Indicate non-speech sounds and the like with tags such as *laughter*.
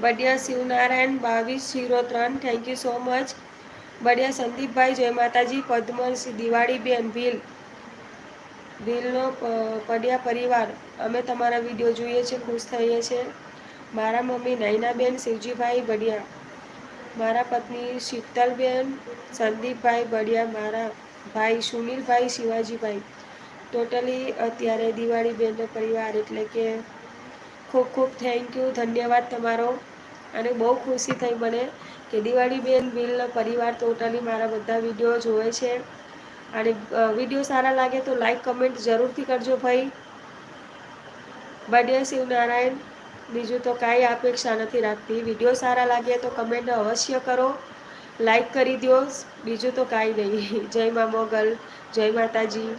બડિયા શિવનારાયણ, બાવીસ જીરો ત્રણ. Thank you so much બડિયા સંદીપભાઈ, જય માતાજી પદ્મસિંહ દિવાળીબેન, ભીલ. ભીલનો પડિયા પરિવાર. અમે તમારા વીડિયો જોઈએ છીએ ખુશ થઈએ છીએ મારા મમ્મી નૈનાબેન, શિવજીભાઈ બડિયા મારા પત્ની શીતલબેન, સંદીપભાઈ બડિયા મારા ભાઈ સુનિલભાઈ, શિવાજીભાઈ. ટોટલી અત્યારે દિવાળી બેનનો પરિવાર, એટલે કે ખૂબ ખૂબ થેન્ક યુ ધન્યવાદ તમારો. અને બહુ ખુશી થઈ મને કે દિવાળી બેન બિલનો પરિવાર ટોટલી મારા બધા વીડિયો જોવે છે. અને વીડિયો સારા લાગે તો લાઈક કમેન્ટ જરૂરથી કરજો ભાઈ. બર્થડે શિવનારાયણ. બીજું તો કાંઈ અપેક્ષા નથી રાખતી. વીડિયો સારા લાગે તો કમેન્ટ અવશ્ય કરો. લાઈક કરી દો બીજું તો કાંઈ નહીં. *laughs* જય મા મોગલ. જય માતાજી.